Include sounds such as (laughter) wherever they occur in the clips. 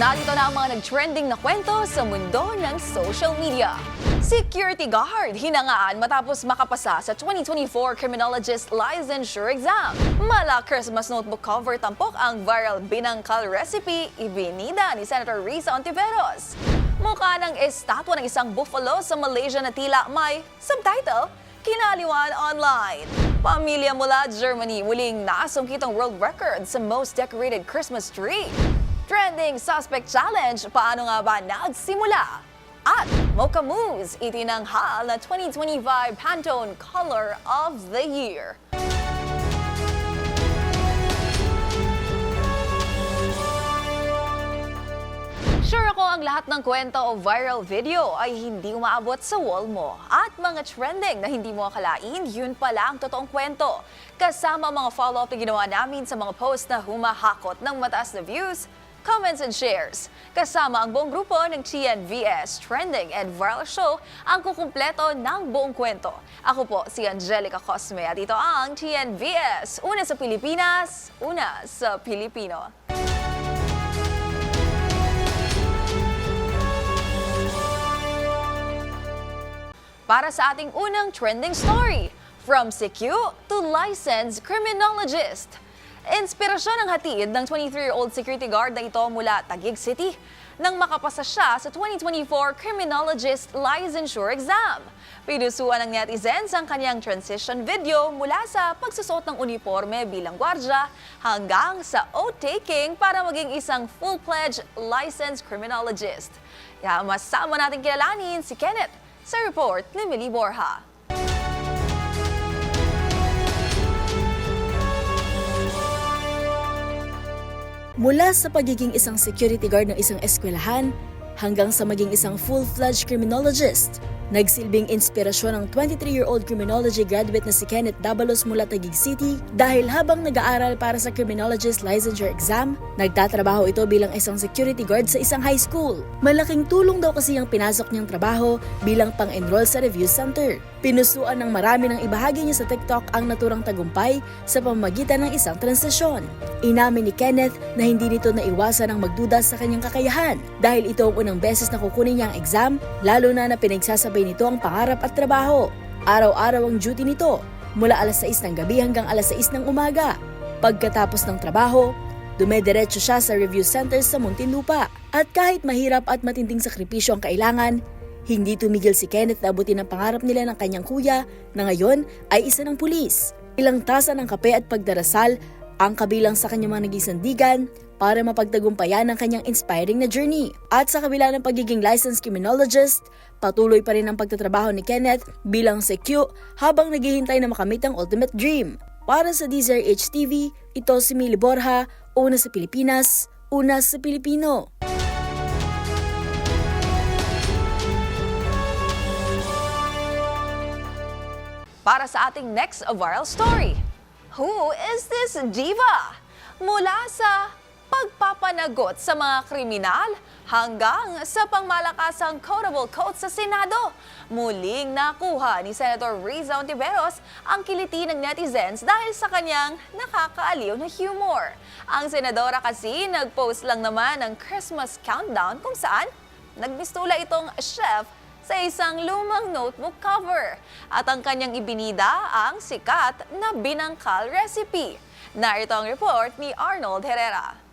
Narito na ang mga nag-trending na kwento sa mundo ng social media. Security guard hinangaan matapos makapasa sa 2024 Criminologist Licensure Exam. Mala Christmas notebook cover tampok ang viral binangkal recipe ibinida ni Senator Risa Ontiveros. Mukha ng estatwa ng isang buffalo sa Malaysia na tila may subtitle, Kinaliwan Online. Pamilya mula Germany muling nasungkit ang world record sa most decorated Christmas tree. Trending Suspect Challenge, paano nga ba nagsimula? At Mocha Moose, itinanghal na 2025 Pantone Color of the Year. Sure ako ang lahat ng kwento o viral video ay hindi umaabot sa wall mo. At mga trending na hindi mo akalain, yun pala ang totoong kwento. Kasama mga follow-up na ginawa namin sa mga post na humahakot ng mataas na views, comments and shares. Kasama ang buong grupo ng TNVS Trending and Viral Show ang kukumpleto ng buong kwento. Ako po si Angelica Cosme at ito ang TNVS. Una sa Pilipinas, una sa Pilipino. para sa ating unang trending story. From CQ to licensed criminologist. Inspirasyon ang hatid ng 23-year-old security guard na ito mula Taguig City nang makapasa siya sa 2024 Criminologist Licensure Exam. Pinusuan ng netizens ang kanyang transition video mula sa pagsusot ng uniforme bilang gwardya hanggang sa oath-taking para maging isang full-fledged licensed criminologist. Kaya masama natin kilalanin si Kenneth sa report ni Millie Borja. Mula sa pagiging isang security guard ng isang eskwelahan hanggang sa maging isang full-fledged criminologist, nagsilbing inspirasyon ang 23-year-old criminology graduate na si Kenneth Dabalos mula Taguig City dahil habang nag-aaral para sa criminologist licensure exam, nagtatrabaho ito bilang isang security guard sa isang high school. Malaking tulong daw kasi ang pinasok niyang trabaho bilang pang-enroll sa review center. Pinusuan ng marami ng ibahagi niya sa TikTok ang naturang tagumpay sa pamamagitan ng isang transisyon. Inamin ni Kenneth na hindi nito naiwasan ang magduda sa kanyang kakayahan dahil ito ang unang beses na kukunin niya ang exam, lalo na na pinagsasabay nito ang pangarap at trabaho. Araw-araw ang duty nito, mula alas 6 ng gabi hanggang alas 6 ng umaga. Pagkatapos ng trabaho, dumediretso siya sa review center sa Muntinlupa. At kahit mahirap at matinding sakripisyo ang kailangan, hindi tumigil si Kenneth na abutin ang pangarap nila ng kanyang kuya na ngayon ay isa ng pulis. Ilang tasa ng kape at pagdarasal ang kabilang sa kanyang mga naging sandigan para mapagtagumpayan ang kanyang inspiring na journey. At sa kabila ng pagiging licensed criminologist, patuloy pa rin ang pagtatrabaho ni Kenneth bilang secure habang naghihintay na makamit ang ultimate dream. Para sa DZRH TV, ito si Mili Borja, una sa Pilipinas, una sa Pilipino. Para sa ating next viral story. Who is this diva? Mula sa pagpapanagot sa mga kriminal hanggang sa pangmalakasang quotable quote sa Senado. Muling nakuha ni Senator Riza Ontiveros ang kiliti ng netizens dahil sa kanyang nakakaaliw na humor. Ang senadora kasi nag-post lang naman ng Christmas countdown kung saan nagbistula itong chef sa isang lumang notebook cover. At ang kanyang ibinida ang sikat na binangkal recipe. Narito ang report ni Arnold Herrera.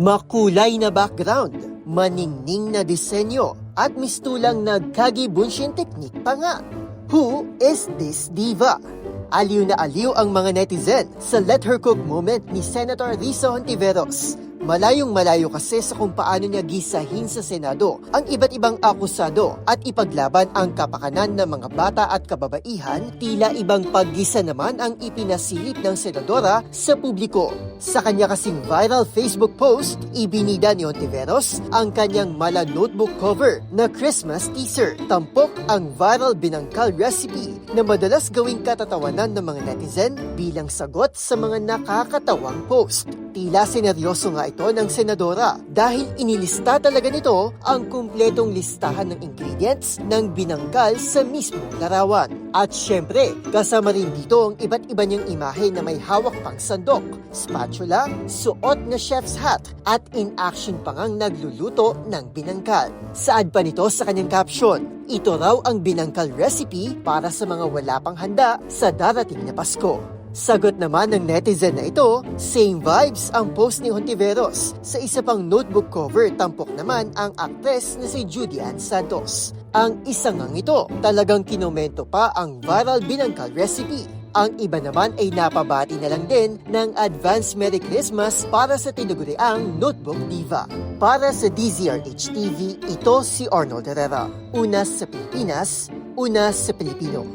Makulay na background, maningning na disenyo, at mistulang nagkagibunshin technique pa nga. Who is this diva? Aliw na aliw ang mga netizen sa Let Her Cook moment ni Senator Risa Hontiveros. Malayong malayo kasi sa kung paano niya gisahin sa Senado ang iba't ibang akusado at ipaglaban ang kapakanan ng mga bata at kababaihan, tila ibang paggisa naman ang ipinasilip ng senadora sa publiko. Sa kanya kasing viral Facebook post, ibinida ni Ontiveros ang kanyang mala notebook cover na Christmas teaser. Tampok ang viral binangkal recipe na madalas gawing katatawanan ng mga netizen bilang sagot sa mga nakakatawang post. Tila seneryoso nga ito ng senadora dahil inilista talaga nito ang kumpletong listahan ng ingredients ng binangkal sa mismong larawan. At syempre, kasama rin dito ang iba't iba niyang imahe na may hawak pang sandok, spatula, suot na chef's hat, at in action pa ngang nagluluto ng binangkal. Saad pa nito sa kanyang caption, ito raw ang binangkal recipe para sa mga wala pang handa sa darating na Pasko. Sagot naman ng netizen na ito, same vibes ang post ni Hontiveros. Sa isa pang notebook cover, tampok naman ang aktres na si Judy Ann Santos. Ang isa ngang ito, talagang kinomento pa ang viral binangkal recipe. Ang iba naman ay napabati na lang din ng advance Merry Christmas para sa tinuguriang Notebook Diva. Para sa DZRH TV, ito si Arnold Herrera. Una sa Pilipinas, una sa Pilipino.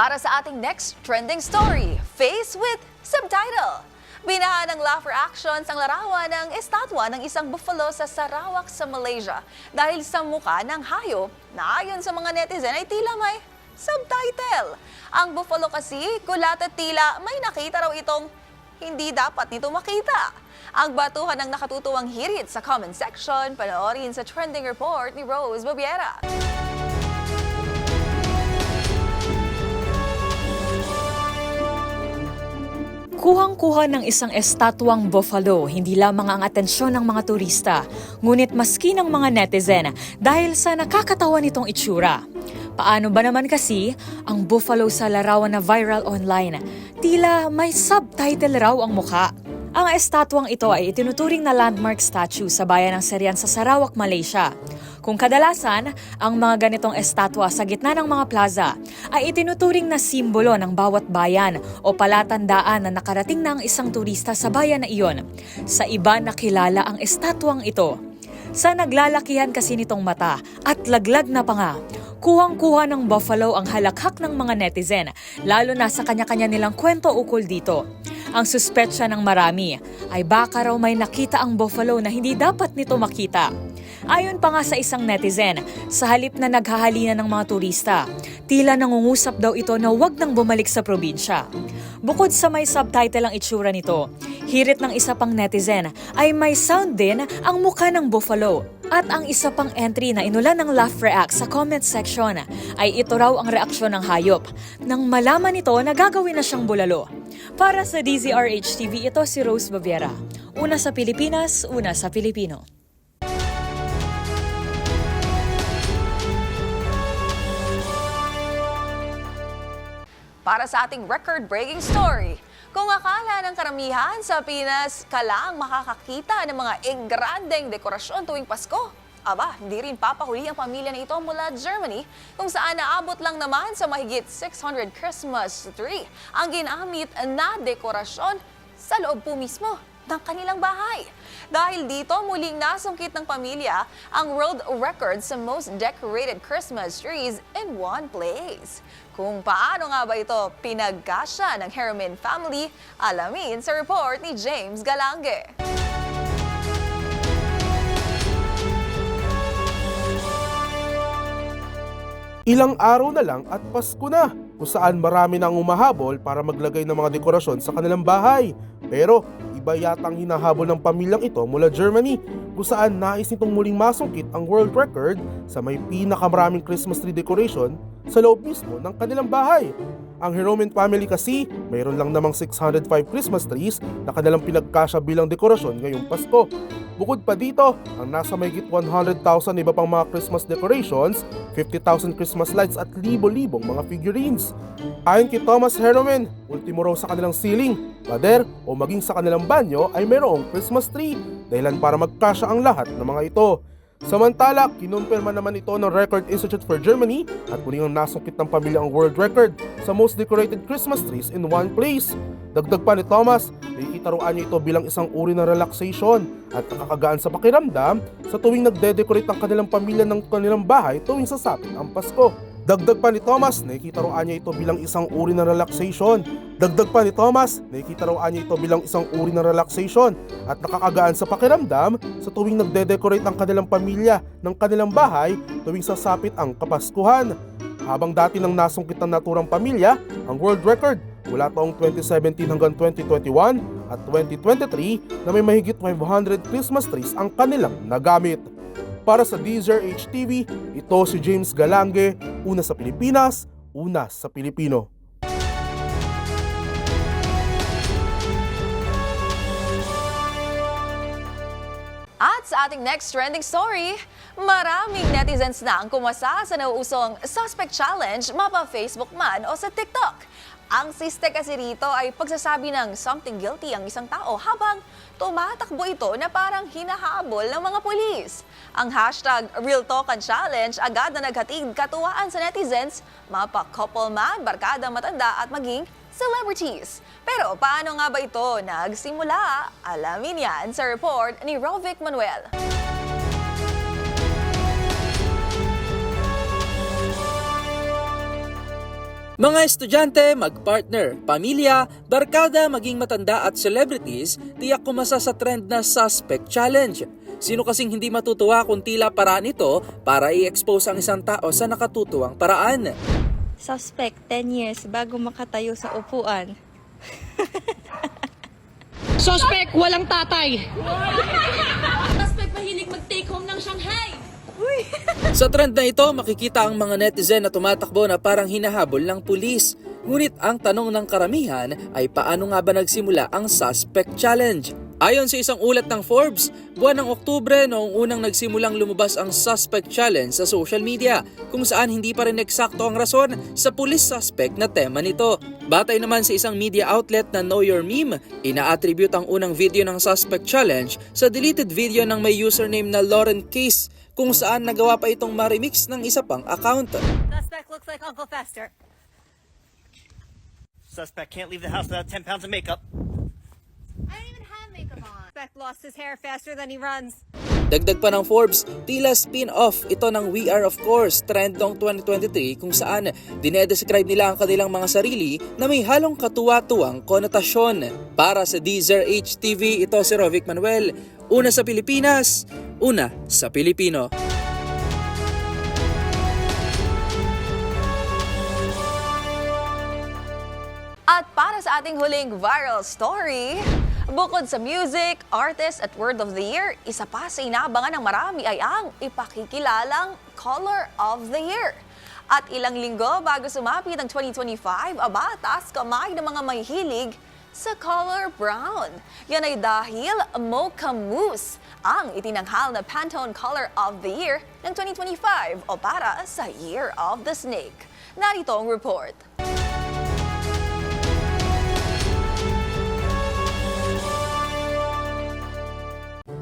Para sa ating next trending story, Face with Subtitle. Binahan ng Laughter Actions ang larawan ng estatwa ng isang buffalo sa Sarawak sa Malaysia dahil sa muka ng hayop na ayon sa mga netizen ay tila may subtitle. Ang buffalo kasi kulat at tila may nakita raw itong hindi dapat nito makita. Ang batuhan ng nakatutuwang hirit sa comment section, panoorin sa trending report ni Rose Babiera. Kuhang-kuha ng isang estatwang buffalo, hindi lamang ang atensyon ng mga turista, ngunit maski ng mga netizen dahil sa nakakatawa nitong itsura. Paano ba naman kasi ang buffalo sa larawan na viral online? Tila may subtitle raw ang mukha. Ang estatwang ito ay itinuturing na landmark statue sa bayan ng Serian sa Sarawak, Malaysia. Kung kadalasan, ang mga ganitong estatwa sa gitna ng mga plaza ay itinuturing na simbolo ng bawat bayan o palatandaan na nakarating na ang isang turista sa bayan na iyon. Sa iba nakilala ang estatwang ito. Sa naglalakihan kasi nitong mata at laglag na pa nga, kuhang-kuha ng buffalo ang halakhak ng mga netizen, lalo na sa kanya-kanya nilang kwento ukol dito. Ang suspetsya ng marami ay baka raw may nakita ang buffalo na hindi dapat nito makita. Ayon pa nga sa isang netizen, sa halip na naghahalina ng mga turista, tila nangungusap daw ito na huwag nang bumalik sa probinsya. Bukod sa may subtitle ang itsura nito, hirit ng isa pang netizen ay may sound din ang mukha ng buffalo. At ang isa pang entry na inulan ng Laugh React sa comment section ay ito raw ang reaksyon ng hayop nang malaman nito na gagawin na siyang bulalo. Para sa DZRH TV, ito si Rose Baviera. Una sa Pilipinas, una sa Pilipino. Para sa ating record-breaking story, kung akala ng karamihan sa Pinas ka lang makakakita ng mga engrandeng dekorasyon tuwing Pasko, aba, hindi rin papahuli ang pamilya na ito mula Germany kung saan naabot lang naman sa mahigit 600 Christmas tree ang ginamit na dekorasyon sa loob po mismo ng kanilang bahay. Dahil dito, muling nasungkit ng pamilya ang world record sa most decorated Christmas trees in one place. Kung paano nga ba ito pinagkasya ng Herman family, alamin sa report ni James Galange. Ilang araw na lang at Pasko na, kung saan marami nang umahabol para maglagay ng mga dekorasyon sa kanilang bahay. Pero iba yata ang hinahabol ng pamilyang ito mula Germany, kung saan nais nitong muling masungkit ang world record sa may pinakamaraming Christmas tree decoration sa loob mismo ng kanilang bahay. Ang Heromen family kasi, mayroon lang namang 605 Christmas trees na kanilang pinagkasya bilang dekorasyon ngayong Pasko. Bukod pa dito, ang nasa mayigit 100,000 iba pang mga Christmas decorations, 50,000 Christmas lights at libo-libong mga figurines. Ayon kay Thomas Herman, ultimo raw sa kanilang ceiling, pader o maging sa kanilang banyo ay mayroong Christmas tree, dahilan para magkasya ang lahat ng mga ito. Samantala, kinumpirma naman ito ng Record Institute for Germany at muling nasungkit ng pamilya ang world record sa most decorated Christmas trees in one place. Dagdag pa ni Thomas, nakikita raw niya ito bilang isang uri ng relaxation at nakakagaan sa pakiramdam sa tuwing nagde-decorate ang kanilang pamilya ng kanilang bahay tuwing sasapit ang Pasko. Dagdag pa ni Thomas, nakikita raw niya ito bilang isang uri ng relaxation. Dagdag pa ni Thomas, nakikita raw niya ito bilang isang uri ng relaxation at nakakagaan sa pakiramdam sa tuwing nagde-decorate ang kanilang pamilya ng kanilang bahay tuwing sasapit ang Kapaskuhan. habang dati nang nasungkit ng naturang pamilya ang world record mula taong 2017 hanggang 2021 at 2023 na may mahigit 500 Christmas trees ang kanilang nagamit. Para sa Deezer HTV, ito si James Galange, una sa Pilipinas, una sa Pilipino. At sa ating next trending story, maraming netizens na ang kumasa sa nauusong Suspect Challenge mapa Facebook man o sa TikTok. Ang siste kasi rito ay pagsasabi ng something guilty ang isang tao habang tumatakbo ito na parang hinahabol ng mga pulis. Ang hashtag Real Talkan Challenge agad na naghatid katuwaan sa netizens, mapa couple man, barkada matanda at maging celebrities. Pero paano nga ba ito nagsimula? Alamin yan sa report ni Rovic Manuel. Mga estudyante, magpartner, pamilya, barkada, maging matanda at celebrities, tiyak kumasa sa trend na Suspect Challenge. Sino kasing hindi matutuwa kung tila paraan ito para i-expose ang isang tao sa nakatutuwang paraan? Suspect 10 years bago makatayo sa upuan. Suspect, walang tatay. (laughs) Sa trend na ito, makikita ang mga netizen na tumatakbo na parang hinahabol ng pulis. Ngunit ang tanong ng karamihan ay paano nga ba nagsimula ang Suspect Challenge? Ayon sa isang ulat ng Forbes, buwan ng Oktubre noong unang nagsimulang lumabas ang Suspect Challenge sa social media, kung saan hindi pa rin eksakto ang rason sa police suspect na tema nito. Batay naman sa isang media outlet na Know Your Meme, ina-attribute ang unang video ng Suspect Challenge sa deleted video ng may username na Lauren Case, kung saan nagawa pa itong ma-remix ng isa pang account. Suspect looks like Uncle Fester. Suspect can't leave the house without 10 pounds of makeup. Suspect lost his hair faster than he runs. Dagdag pa ng Forbes, tila spin-off ito ng We Are Of Course trend noong 2023 kung saan dinedescribe nila ang kanilang mga sarili na may halong katuwa-tuwang konotasyon. Para sa Deezer HTV, ito si Rovic Manuel. Una sa Pilipinas, una sa Pilipino. At para sa ating huling viral story, bukod sa music, artist at word of the year, isa pa sa inaabangan ng marami ay ang ipakikilalang Color of the Year. At ilang linggo bago sumapit ang 2025, aba, taas kamay ng mga mahihilig sa color brown. Yan ay dahil Mocha Mousse ang itinanghal na Pantone Color of the Year ng 2025 o para sa Year of the Snake. Narito ang report.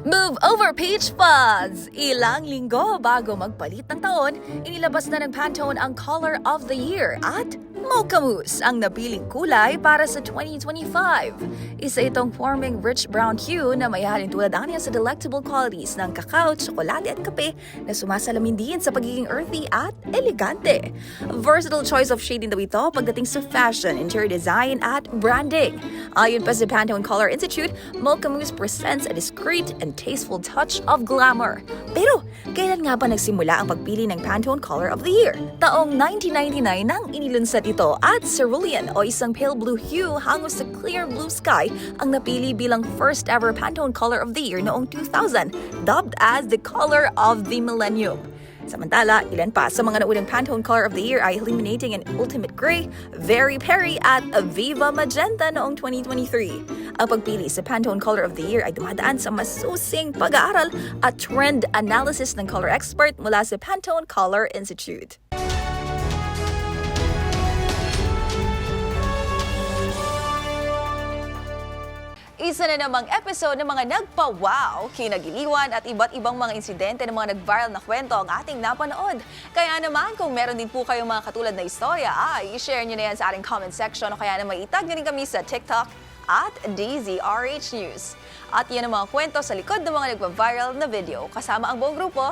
Move over Peach Fuzz! Ilang linggo bago magpalit ng taon, inilabas na ng Pantone ang Color of the Year at Mocha Mousse ang napiling kulay para sa 2025. Isa itong forming rich brown hue na may halin tulad anya sa delectable qualities ng kakao, tsokolate at kape na sumasalamin din sa pagiging earthy at elegante. Versatile choice of shading daw ito pagdating sa fashion, interior design at branding. Ayon pa sa Pantone Color Institute, Mocha Mousse presents a discreet and tasteful touch of glamour. Pero, kailan nga ba nagsimula ang pagpili ng Pantone Color of the Year? Taong 1999 nang inilunsad ito at cerulean o isang pale blue hue hango sa clear blue sky ang napili bilang first ever Pantone Color of the Year noong 2000, dubbed as the Color of the Millennium. Samantala, ilan pa sa mga naunang Pantone Color of the Year ay Illuminating and Ultimate Gray, Very Perry at Aviva Magenta noong 2023. Ang pagpili sa Pantone Color of the Year ay dumadaan sa masusing pag-aaral at trend analysis ng color expert mula sa Pantone Color Institute. Isa na namang episode ng mga nagpa-wow, kinagiliwan at iba't ibang mga insidente ng mga nag-viral na kwento ang ating napanood. Kaya naman kung meron din po kayong mga katulad na istorya, ay i-share nyo na yan sa ating comment section o kaya naman itag nyo rin kami sa TikTok at DZRH News. At yan ang mga kwento sa likod ng mga nagpa-viral na video kasama ang buong grupo